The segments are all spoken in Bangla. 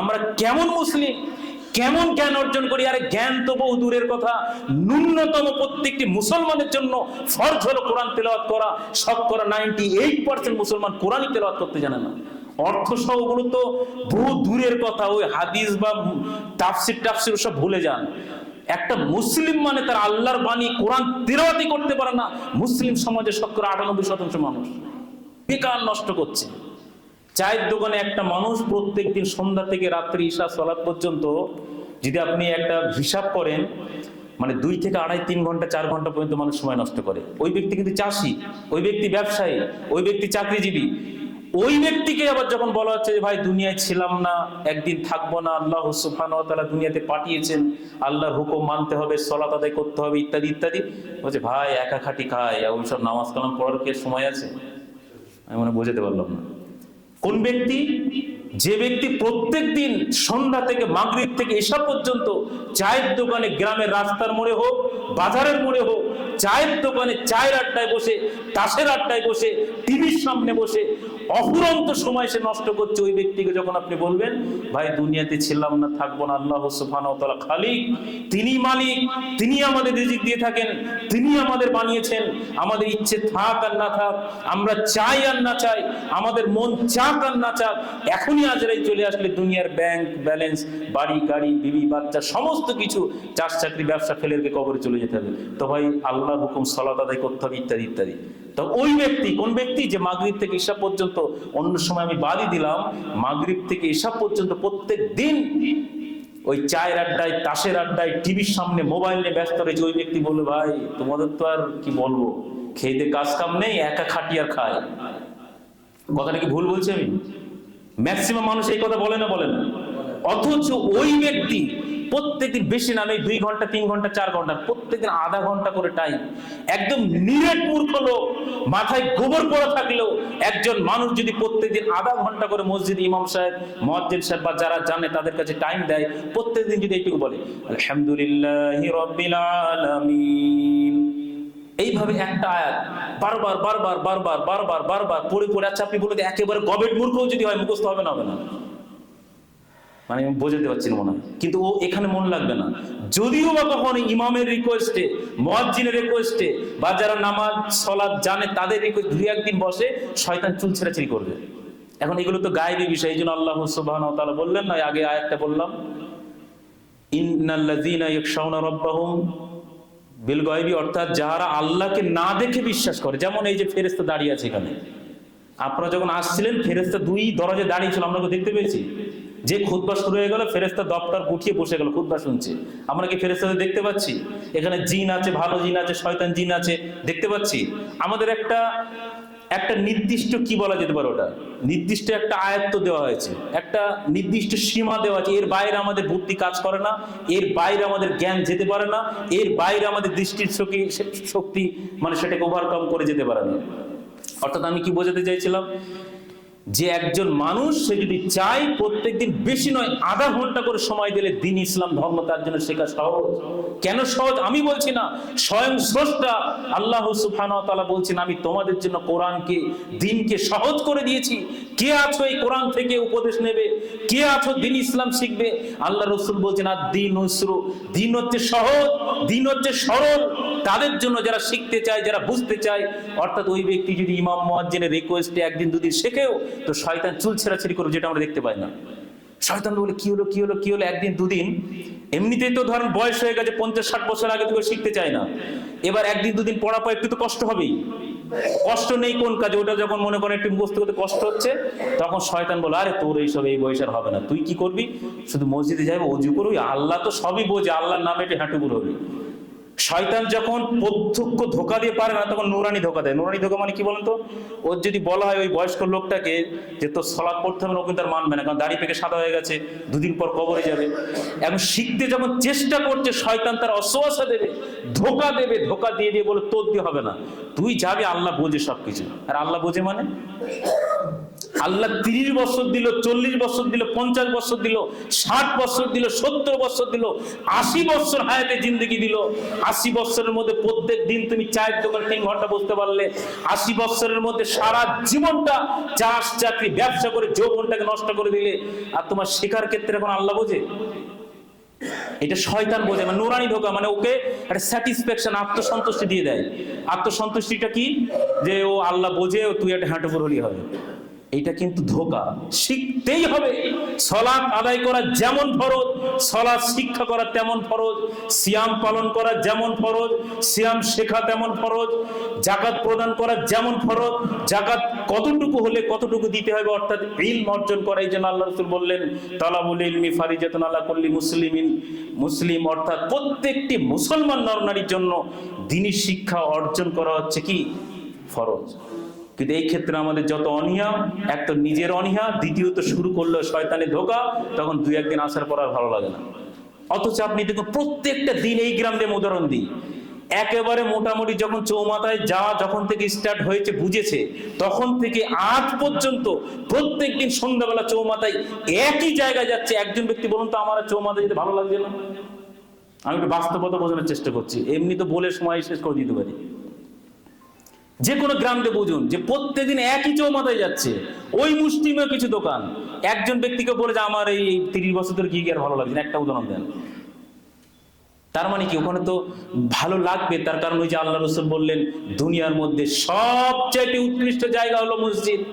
আমরা কেমন মুসলিম? কেমন জ্ঞান অর্জন করি? আরে জ্ঞান তো বহু দূরের কথা। ন্যূনতম প্রত্যেকটি মুসলমানের জন্য ফরজ হলো কোরআন তেলাওয়াত করা। সব করা নাইনটি এইট পার্সেন্ট মুসলমান কোরআনই তেলাওয়াত করতে জানে না। অর্থ সহ ওগুলো তো বহু দূরের কথা। ওই হাদিস বা তাফসির টাফসির সব ভুলে যান। একটা মুসলিম মানে তার আল্লাহর বাণী কোরআন তেলাওয়াতই করতে পারে না। মুসলিম সমাজে শতকরা আটানব্বই শতাংশ মানুষ। বেকার নষ্ট করছে। চায়ের দোকানে একটা মানুষ প্রত্যেক দিন সন্ধ্যা থেকে রাত্রি ঈশা সলাৎ পর্যন্ত যদি আপনি একটা হিসাব করেন মানে দুই থেকে আড়াই, তিন ঘণ্টা, চার ঘণ্টা পর্যন্ত মানুষ সময় নষ্ট করে। ওই ব্যক্তি কিন্তু চাষি, ওই ব্যক্তি ব্যবসায়ী, ওই ব্যক্তি চাকরিজীবী। ওই ব্যক্তিকে আবার যখন বলা হচ্ছে যে, ভাই, দুনিয়ায় ছিলাম না, একদিন থাকব না, আল্লাহ সুফান তালা দুনিয়াতে পাঠিয়েছেন, আল্লাহর হুকুম মানতে হবে, সলাত আদায় করতে হবে, ইত্যাদি ইত্যাদি। বলছে, ভাই, একা খাটি খায় ওইসব নামাজ কালাম পড়ার কে সময় আছে? আমি মনে বোঝাতে পারলাম না। কোন ব্যক্তি? যে ব্যক্তি প্রত্যেক দিন সন্ধ্যা থেকে মাগরিব থেকে এসা পর্যন্ত চায়ের দোকানে গ্রামের রাস্তার মোড়ে হোক, বাজারের মোড়ে হোক, চায়ের দোকানে চায়ের আড্ডায় বসে, তাসের আড্ডায় বসে টিভির সামনে বসে অফুরন্ত সময় সে নষ্ট করছে ওই ব্যক্তিকে যখন আপনি বলবেন, ভাই, দুনিয়াতে ছিলাম না, থাকব না, আল্লাহ তাআলা খালিক। তিনি মালিক, তিনি আমাদের রিজিক দিয়ে থাকেন, তিনি আমাদের বানিয়েছেন। আমাদের ইচ্ছে থাক আর না থাক, আমরা চাই আর না চাই, আমাদের মন চাক আর না চাক, এখনই আজরাই চলে আসলে দুনিয়ার ব্যাংক ব্যালেন্স, বাড়ি, গাড়ি, বিবি, বাচ্চা, সমস্ত কিছু চাষ চাকরি ব্যবসা ফেলে কবরে চলে যেতে হবে। তো ভাই, আল্লাহর হুকুম, সলাত আদায় করতে হবে, ইত্যাদি ইত্যাদি। তো ওই ব্যক্তি, কোন ব্যক্তি যে মাগরিব থেকে ঈশা পর্যন্ত, অন্য সময় আমি বাদই দিলাম, মাগরিব থেকে ঈশা পর্যন্ত প্রত্যেক দিন ওই চায়ের আড্ডায়, তাসের আড্ডায় টিভির সামনে মোবাইল নিয়ে ব্যস্ত রয়েছে, ওই ব্যক্তি বলল, ভাই, তোমাদের তো আর কি বলব? খেয়ে কাজ কাম নেই, একা খাটি আর খায় কথাটা কি ভুল বলছি আমি? ম্যাক্সিমাম মানুষ এই কথা বলে না বলে না। অথচ ওই ব্যক্তি প্রত্যেকদিন বেশি নামে দুই ঘণ্টা, তিন ঘণ্টা, চার ঘণ্টা, প্রত্যেকদিন আধা ঘণ্টা করে টাইম একদম নিরেট মূর্খ লোক, মাথায় গোবর পড়া থাকলেও একজন মানুষ যদি প্রত্যেকদিন আধা ঘণ্টা করে মসজিদ ইমাম সাহেব মসজিদ সাহেব বা যারা জানে তাদের কাছে টাইম দেয়, প্রত্যেকদিন যদি এইটুকু বলে, আলহামদুলিল্লাহ রব্বিল আলামিন। এইভাবে একটা আয়াত বারবার বারবার বারবার বারবার বারবার পড়ে পড়ে আচ্ছা আপনি বলে একেবারে গবেট মূর্খও যদি হয়, মুখস্থ হবে না হবে না। মানে আমি বোঝাতে পারছি না মনে কিন্তু ও এখানে মন লাগবে না। যদিও বা কখনো ইমামের রিকোয়েস্টে মহাজিনের রিকোয়েস্টে বা যারা নামাজ সলাদ জানে, তাদের রিকোয়েস্ট দুই একদিন বসে শয়তান চুল ছেড়াছিড়ি করবে। এখন এগুলো তো গায়েবী বিষয়, এই জন্য আল্লাহ সুবহানাহু ওয়া তাআলা বললেন না, আগে আয়াতটা বললাম। অর্থাৎ যারা আল্লাহকে না দেখে বিশ্বাস করে, যেমন এই যে ফেরেশতা দাঁড়িয়ে আছে এখানে। আপনারা যখন আসছিলেন, ফেরেশতা দুই দরজায় দাঁড়িয়ে ছিল, আমরা দেখতে পেয়েছি? যে খুতবা শুরু হয়ে গেল, ফেরেশতা দপ্তর গুটিয়ে বসে গেল খুতবা শুনছে। আমরা কি ফেরেশতাদের দেখতে পাচ্ছি? এখানে জিন আছে, ভালো জিন আছে, শয়তান জিন আছে, দেখতে পাচ্ছি? আমাদের একটা একটা নির্দিষ্ট কি বলা যেতে পারে ওটা? নির্দিষ্ট একটা আয়ত্ত দেওয়া হয়েছে। একটা নির্দিষ্ট সীমা দেওয়া আছে। এর বাইরে আমাদের বুদ্ধি কাজ করে না, এর বাইরে আমাদের জ্ঞান যেতে পারে না, এর বাইরে আমাদের দৃষ্টির শক্তি শক্তি মানে সেটাকে ওভারকাম করে যেতে পারে না। অর্থাৎ আমি কি বোঝাতে চাইছিলাম? যে একজন মানুষ, সে যদি চায় প্রত্যেকদিন বেশি নয়, আধা ঘণ্টা করে সময় দিলে দিন ইসলাম ধর্ম তার জন্য শেখা সহজ। কেন সহজ? আমি বলছি না, স্বয়ং স্রষ্টা আল্লাহ সুবহানাহু বলছেন, আমি তোমাদের জন্য কোরআনকে, দিনকে সহজ করে দিয়েছি। কে আছো এই কোরআন থেকে উপদেশ নেবে? কে আছো দিন ইসলাম শিখবে? আল্লাহ রসুল বলছেন, আর দিন নসরু দিন হচ্ছে সহজ, দিন হচ্ছে সরল। তাদের জন্য যারা শিখতে চায়, যারা বুঝতে চায়, অর্থাৎ ওই ব্যক্তি যদি ইমাম মুয়াজ্জিনের রিকোয়েস্টে একদিন দুদিন শেখেও তো শয়তান চুল ছেঁড়াছেড়ি করবে যেটা আমরা দেখতে পাই না। শয়তান বলে, কি হলো কি হলো কি হলো? একদিন, দুদিন? এমনিতেই তো ধরেন বয়স হয়ে গেছে, পঞ্চাশ, ষাট বছর আগে থেকে শিখতে চায় না। এবার একদিন, দুদিন পড়া পর একটু তো কষ্ট হবেই। কষ্ট নেই কোন কাজে? ওটা যখন মনে করেন একটু মুখস্থ করতে কষ্ট হচ্ছে, তখন শয়তান বলে, আরে তোর এইসব, এই বয়স আর হবে না। তুই কি করবি? শুধু মসজিদে যাব অজু করবি? আল্লাহ তো সবই বোঝে। আল্লাহর নামে একটু হাঁটু হবি শয়তান যখন প্রত্যক্ষ ধোকা দিয়ে পারে না, তখন নুরানি ধোকা দেয়। নুরানি ধোকা মানে কি বলেন তো? ওর যদি বলা হয় ওই বয়স্ক লোকটাকে যে তোর সলাপ পড়তে হবে ও কিন্তু আর মানবে না, কারণ দাড়ি পেকে সাদা হয়ে গেছে, দুদিন পর কবরে যাবে। এখন শিখতে যখন চেষ্টা করছে, শয়তান তার অশ্বাসা দেবে, ধোকা দেবে, ধোকা দিয়ে দিয়ে বলে, তোর দিয়ে হবে না। তুই যাবি, আল্লাহ বোঝে সবকিছু। আর আল্লাহ বোঝে মানে? আল্লাহ তিরিশ বছর দিল, চল্লিশ বছর দিল, পঞ্চাশ বছর দিল, ষাট বছর দিল, সত্তর বছর দিল, আশি বছর হায়াতে জিন্দগি দিল। আশি বছরের মধ্যে প্রত্যেক দিন তুমি চায়ের দোকান তিন ঘণ্টা বসতে পারলে। আশি বছরের মধ্যে সারা জীবনটা চাষ, চাকরি, ব্যবসা করে যৌবনটাকে নষ্ট করে দিলে। আর তোমার শেখার ক্ষেত্রে এখন আল্লাহ বোঝে? এটা শয়তান বোঝে মানে নোরানি ঢোকা মানে ওকে একটা স্যাটিসফ্যাকশন আত্মসন্তুষ্টি দিয়ে দেয়। আত্মসন্তুষ্টিটা কি? যে ও আল্লাহ বোঝে, ও তুই একটা হাঁটু হলি হবে এটা কিন্তু ধোকা। শিখতেই হবে। সলাৎ আদায় করা যেমন ফরজ, সলাৎ শিক্ষা করা তেমন ফরজ, সিয়াম পালন করা যেমন ফরজ, সিয়াম শেখা তেমন ফরজ, জাকাত প্রদান করা যেমন ফরজ, জাকাত কতটুকু হলে কতটুকু দিতে হবে, অর্থাৎ ইলম অর্জন করা, এই জন্য আল্লাহ রসুল বললেন, তালাবুল ইলমি ফারিজাতুন আল্লাহ করলি মুসলিমিন। মুসলিম অর্থাৎ প্রত্যেকটি মুসলমান নরনারীর জন্য দিনী শিক্ষা অর্জন করা হচ্ছে কি? ফরজ। কিন্তু এই ক্ষেত্রে আমাদের যত অনিহা, এক তো নিজের অনিহা, দ্বিতীয়ত শুরু করল শয়তানি ধোকা, তখন দুই একদিন আসার পর আর ভালো লাগে না। অথচ আপনি দেখুন, প্রত্যেকটা দিন এই গ্রাম দিয়ে উদাহরণ দিই। একেবারে মোটামুটি যখন চৌমাথায় যাওয়া যখন থেকে স্টার্ট হয়েছে, বুঝেছে, তখন থেকে আজ পর্যন্ত প্রত্যেক দিন সন্ধ্যাবেলা চৌমাথায় একই জায়গায় যাচ্ছে। একজন ব্যক্তি বলুন তো, আমার চৌমাথায় যেতে ভালো লাগছে না? আমি একটু বাস্তবতা বোঝানোর চেষ্টা করছি। এমনি তো বলে সময় শেষ করে দিতে পারি। যে কোনো গ্রামকে বুঝুন যে প্রত্যেকদিন একই চৌমাথায় যাচ্ছে। ওই মুষ্টিমেয় কিছু দোকান। একজন ব্যক্তিকে বলে যে, আমার এই তিরিশ বছর ধরে কি আর ভালো লাগছে একটা উদাহরণ দেন। তার মানে কি? ওখানে তো ভালো লাগবে। তার কারণ ওই যে আল্লাহ রসুল বললেন, দুনিয়ার মধ্যে সবচাইতে উৎকৃষ্ট জায়গা হলো মসজিদ।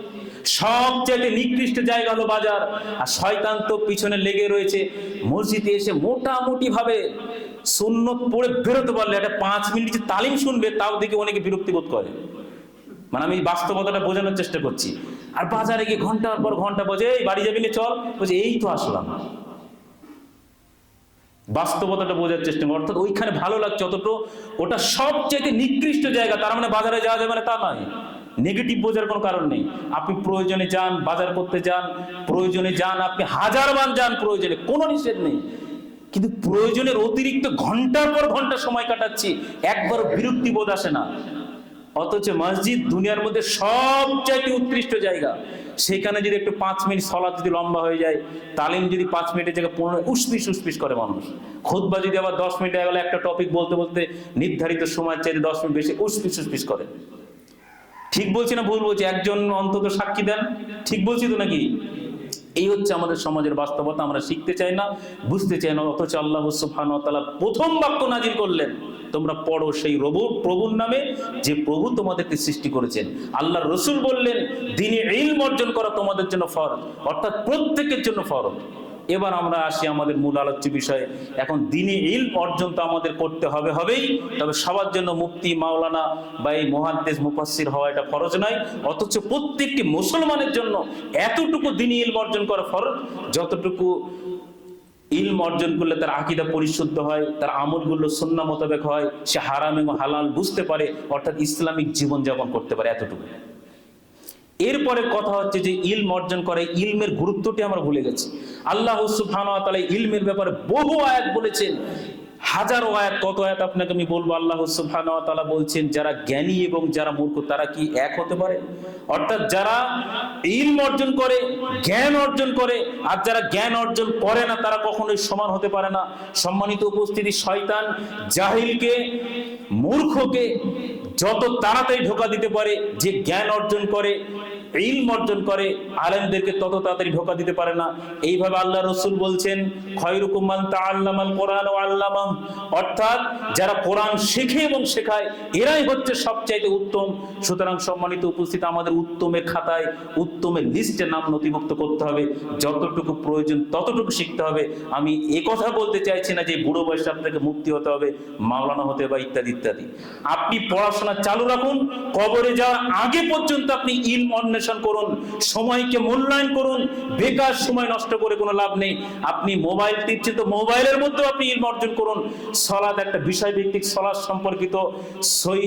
সবচাইতে নিকৃষ্ট জায়গা হলো বাজার। আর শয়তান তো পিছনে লেগে রয়েছে। মসজিদে এসে মোটামুটি ভাবে সুন্নত পড়ে বেরোতে পারলে, একটা পাঁচ মিনিট যে তালিম শুনবে, তাও দেখে অনেকে বিরক্তি বোধ করে। মানে আমি বাস্তবতাটা বোঝানোর চেষ্টা করছি। আর বাজারে গিয়ে ঘণ্টার পর ঘণ্টা বোঝে এই, বাড়ি যাবি না, চল। বলছে, এই তো আসলাম। বাস্তবতাটা বোঝার চেষ্টা করি। অর্থাৎ ওইখানে ভালো লাগছে অতটুকু ওটা সবচেয়ে নিকৃষ্ট জায়গা। তার মানে বাজারে যাওয়া যাবে না, তা নয়। নেগেটিভ বোঝার কোনো কারণ নেই। আপনি প্রয়োজনে যান, বাজার করতে যান, প্রয়োজনে যান, আপনি হাজার বার যান প্রয়োজনে, কোনো নিষেধ নেই। কিন্তু প্রয়োজনের অতিরিক্ত ঘণ্টার পর ঘণ্টা সময় কাটাচ্ছি একবার বিরক্তি বোধ আসে না। অথচ মসজিদ দুনিয়ার মধ্যে সবচাইতে উৎকৃষ্ট জায়গা। সেখানে যদি একটু পাঁচ মিনিট সলাৎ যদি লম্বা হয়ে যায়, তালিম যদি পাঁচ মিনিটের জায়গায় পনেরো, উসপিস উসপিস করে মানুষ। খুদ্া যদি আবার দশ মিনিট গেলে একটা টপিক বলতে বলতে নির্ধারিত সময় চাইতে দশ মিনিট বেশি, উসপিস উসপিস করে। ঠিক বলছি না ভুল বলছি? একজন অন্তত সাক্ষী দেন। ঠিক বলছি তো নাকি? এই হচ্ছে আমাদের সমাজের বাস্তবতা, আমরা শিখতে চাই না, বুঝতে চাই না, অথচ আল্লাহ ওয়া প্রথম বাক্য নাজির করলেন। তোমরা পড়ো সেই প্রভু প্রভুর নামে, যে প্রভু তোমাদেরকে সৃষ্টি করেছেন। আল্লাহ রসুল বললেন, দিনে ইলম অর্জন করা তোমাদের জন্য ফরজ, অর্থাৎ প্রত্যেকের জন্য ফরজ। এবার আমরা আসি আমাদের মূল আলোচ্য বিষয়ে। এখন দিনে ইলম অর্জন তো আমাদের করতে হবে, হবেই। তবে সবার জন্য মুক্তি মাওলানা বা এই মহাদ্দেশ, মুফাসসির হওয়া এটা ফরজ নয়। অথচ প্রত্যেকটি মুসলমানের জন্য এতটুকু দিনে ইলম অর্জন করা ফরজ, যতটুকু ইলম অর্জন করলে তার আকিদা পরিশুদ্ধ হয়, তার আমলগুলো সন্না মোতাবেক হয়, সে হারাম এবং হালাল বুঝতে পারে, অর্থাৎ ইসলামিক জীবনযাপন করতে পারে এতটুকু। এরপরে কথা হচ্ছে যে ইলম অর্জন করে, ইলমের গুরুত্বটি আমরা ভুলে গেছি। আল্লাহ ইলমের ব্যাপারে বহু আয়াত বলেছেন। হাজারো আয়াত, কত আয়াত আপনাকে আমি বলব? আল্লাহ তাআলা বলছেন, যারা জ্ঞানী এবং যারা মূর্খ, তারা কি এক হতে পারে? অর্থাৎ যারা ইলম অর্জন করে, জ্ঞান অর্জন করে, আর যারা জ্ঞান অর্জন করে না, তারা কখনোই সমান হতে পারে না। সম্মানিত উপস্থিতি, শয়তান জাহিলকে, মূর্খকে যত তাড়াতাড়ি ঢোকা দিতে পারে যে জ্ঞান অর্জন করে ইলম অর্জন করে, আলেমদেরকে তত তাড়াতাড়ি ধোকা দিতে পারে না। এইভাবে আল্লাহ রসুল বলছেন তাআল্লামাল কোরআন ও অর্থাৎ যারা কোরআন শেখে এবং শেখায়, এরাই হচ্ছে সবচাইতে উত্তম। সুতরাং সম্মানিত উপস্থিত, আমাদের উত্তমের খাতায় উত্তমের লিস্টে নাম নথিভুক্ত করতে হবে। যতটুকু প্রয়োজন, ততটুকু শিখতে হবে। আমি এ কথা বলতে চাইছি না যে বুড়ো বয়সে আপনাকে মুক্তি হতে হবে, মাওলানা হতে বা ইত্যাদি ইত্যাদি। আপনি পড়াশোনা চালু রাখুন, কবরে যাওয়ার আগে পর্যন্ত আপনি ইলম অন্বেষণ করুন, সময়কে মূল্যায়ন করুন, বেকার সময় নষ্ট করে কোনো লাভ নেই। আপনি মোবাইল টিপছেন তো মোবাইলের মধ্যেও আপনি ইলম অর্জন করুন। সলাদ একটা বিষয় ভিত্তিক সলাদ সম্পর্কিত সই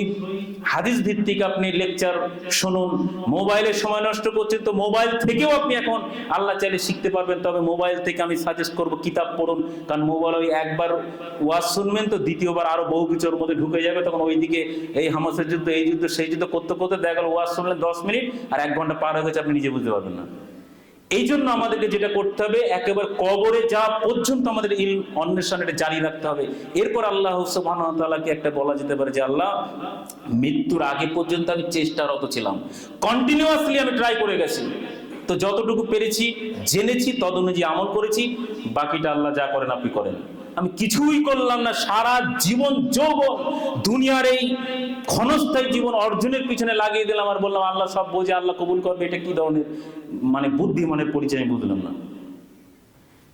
হাদিস ভিত্তিক আপনি লেকচার শুনুন। মোবাইলে সময় নষ্ট করছেন তো মোবাইল থেকেও আপনি এখন আল্লাহ চাইলে শিখতে পারবেন। তবে মোবাইল থেকে আমি সাজেস্ট করব কিতাব পড়ুন। কারণ মোবাইল ওই একবার ওয়াজ শুনবেন তো দ্বিতীয়বার আরও বহু কিছুর মধ্যে ঢুকে যাবে। তখন ওইদিকে এই হামাসের যুদ্ধ, এই যুদ্ধ, সেই যুদ্ধ করতে করতে দেখা গেল ওয়াজ শুনলেন দশ মিনিট আর এক ঘণ্টা ঘণ্টা পার হয়ে গেছে, আপনি নিজে বুঝতে পারবেন না। এই জন্য আমাদেরকে যেটা করতে হবে, একেবারে কবরে যা পর্যন্ত আমাদের ইল অন্বেষণ এটা জারি রাখতে হবে। এরপর আল্লাহ তাআলাকে একটা বলা যেতে পারে যে, আল্লাহ, মৃত্যুর আগে পর্যন্ত আমি চেষ্টারত ছিলাম। কন্টিনিউয়াসলি আমি ট্রাই করে গেছি। তো যতটুকু পেরেছি, জেনেছি তদ অনুযায়ী আমল করেছি, বাকিটা আল্লাহ যা করেন আপনি করেন। আমি কিছুই করলাম না, সারা জীবন যৌবন, দুনিয়ার এই ক্ষণস্থায়ী জীবন অর্জনের পিছনে লাগিয়ে দিলাম আর বললাম, আল্লাহ সব বোঝে, আল্লাহ কবুল করবে, এটা কি ধরনের মানে বুদ্ধিমানের পরিচয় আমি বুঝলাম না।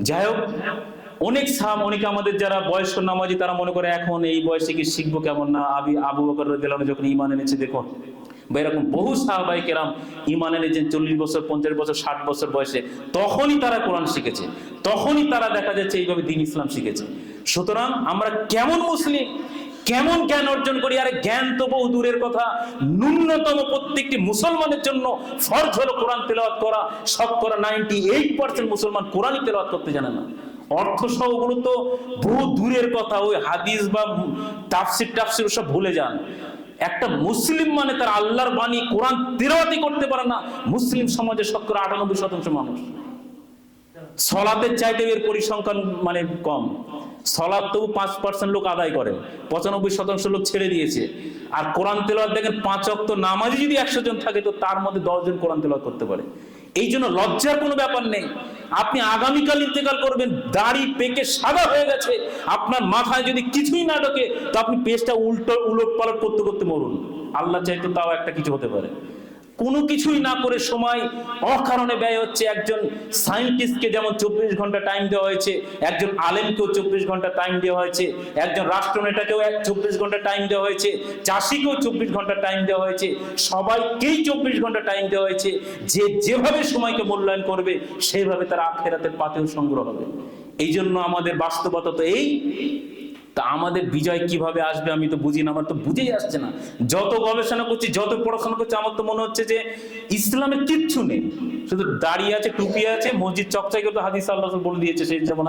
যাই হোক, অনেক সাম, অনেকে আমাদের যারা বয়স্ক নামাজি, তারা মনে করে এখন এই বয়সে কি শিখব কেমন না? আবি, আবু বকর রাদিয়াল্লাহু যখন ইমান এনেছে, দেখো। বা এরকম বহু সাহাবাই কেরাম ঈমান এনেছেন চল্লিশ বছর, পঞ্চাশ বছর, ষাট বছর বয়সে, তখনই তারা কোরআন শিখেছে। তখনই তারা দেখা যাচ্ছে এইভাবে দিন ইসলাম শিখেছে। সুতরাং আমরা কেমন মুসলিম, কেমন জ্ঞান অর্জন করি, আরে জ্ঞান তো বহু দূরের কথা। ন্যূনতম প্রত্যেকটি মুসলমানের জন্য ফরজ হলো কোরআন তেলাওয়াত করা। শতকরা নাইনটি এইট পার্সেন্ট মুসলমান কোরআনই তেলাওয়াত করতে জানে না। অর্থ সহ ওগুলো তো বহু দূরের কথা, ওই হাদিস বা তাফসির টাফসির সব ভুলে যান। একটা মুসলিম মানে তার আল্লাহর বাণী কোরআন তেলাওয়াতই করতে পারে না। মুসলিম সমাজে শতকরা আটানব্বই শতাংশ মানুষ। সলাতের চাইতে এর পরিসংখ্যান মানে কম। সলাদ তবু পাঁচ পার্সেন্ট লোক আদায় করে পঁচানব্বই শতাংশ লোক ছেড়ে দিয়েছে। আর কোরআন তেলাওয়াত দেখেন, পাঁচ অক্ত নামাজি যদি একশো জন থাকে, তো তার মধ্যে দশজন কোরআন তেলাওয়াত করতে পারে। এই জন্য লজ্জার কোনো ব্যাপার নেই। আপনি আগামীকাল ইন্তেকাল করবেন, দাড়ি পেকে সাদা হয়ে গেছে। আপনার মাথায় যদি কিছুই না ঢোকে, তো আপনি পেজটা উল্টো উলট পালট করতে করতে মরুন। আল্লাহ চাইতো তাও একটা কিছু হতে পারে। কোনো কিছুই না করে সময় অকারণে ব্যয় হচ্ছে। একজন সায়েন্টিস্টকে যেমন চব্বিশ ঘণ্টা টাইম দেওয়া হয়েছে, একজন আলেমকেও চব্বিশ ঘণ্টা টাইম দেওয়া হয়েছে, একজন রাষ্ট্রনেতাকেও এক চব্বিশ ঘণ্টা টাইম দেওয়া হয়েছে, চাষিকেও চব্বিশ ঘণ্টা টাইম দেওয়া হয়েছে, সবাইকেই চব্বিশ ঘণ্টা টাইম দেওয়া হয়েছে। যে যেভাবে সময়কে মূল্যায়ন করবে, সেইভাবে তার আখেরাতের পাতেও সংগ্রহ হবে। এই জন্য আমাদের বাস্তবতা তো এই তা আমাদের বিজয় কীভাবে আসবে আমি তো বুঝি না, আমার তো বুঝেই আসছে না। যত গবেষণা করছি, যত পড়াশোনা করছি, আমার তো মনে হচ্ছে যে ইসলামে কিচ্ছু নেই। শুধু দাঁড়িয়ে আছে, টুপি আছে, মসজিদ চকচক করতে হাদিস আল্লাহ বলে দিয়েছে সেই যেমন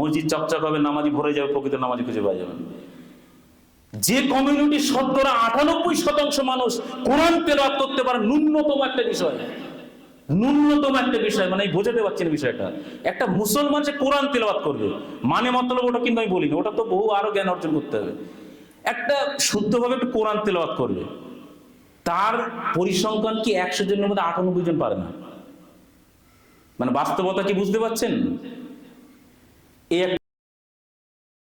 মসজিদ চকচক হবে, নামাজি ভরে যাবে, প্রকৃত নামাজি খুঁজে পাওয়া যাবে। যে কমিউনিটি শতকরা আটানব্বই শতাংশ মানুষ কোরআন তেলাওয়াত করতে পারে, ন্যূনতম একটা বিষয়। ন্যূনতম একটা বিষয় মানে বোঝাতে পারছি না বিষয়টা। একটা মুসলমান যে কোরআন তেলাওয়াত করবে। মানে মতলব ওটা কিন্তু আমি বলিনি, ওটা তো বহু আরও জ্ঞান অর্জন করতে হবে। একটা শুদ্ধভাবে একটু কোরআন তেলাওয়াত করবে। তার পরিসংখ্যান কি একশো জনের মধ্যে আটানব্বই জন পারে না? মানে বাস্তবতা কি বুঝতে পারছেন? এই